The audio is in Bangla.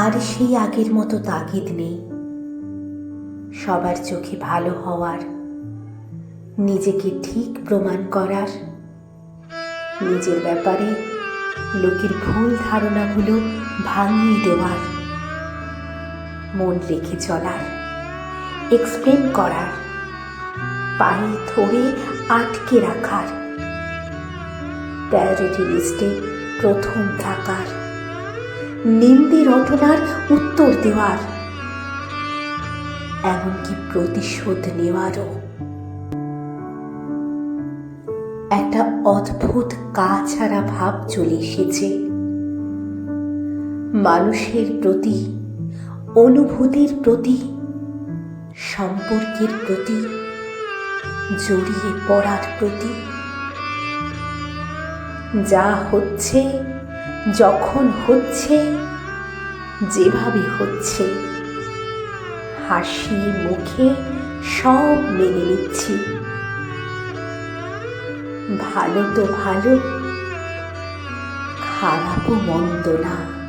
আর সেই আগের মতো তাগিদ নেই। সবার চোখে ভালো হওয়ার, নিজেকে ঠিক প্রমাণ করার, নিজের ব্যাপারে লোকের ভুল ধারণাগুলো ভাঙিয়ে দেওয়ার, মন রেখে চলার এক্সপ্লেন করার, পায়ে ধরে আটকে রাখার প্রায়োরিটি লিস্টে প্রথম থাকার। নিন্দে রটনার উত্তর দেওয়ার। এমনকি প্রতিশোধ নেওয়ারও। একটা অদ্ভুত কাছাড়া ভাব চলে এসেছে। মানুষের প্রতি, অনুভূতির প্রতি, সম্পর্কের প্রতি, জড়িয়ে পড়ার প্রতি। যা হচ্ছে যখন হচ্ছে, যেভাবে হচ্ছে, হাসি মুখে সব মেনে নিচ্ছি। ভালো তো ভালো, খারাপও মন্দ না।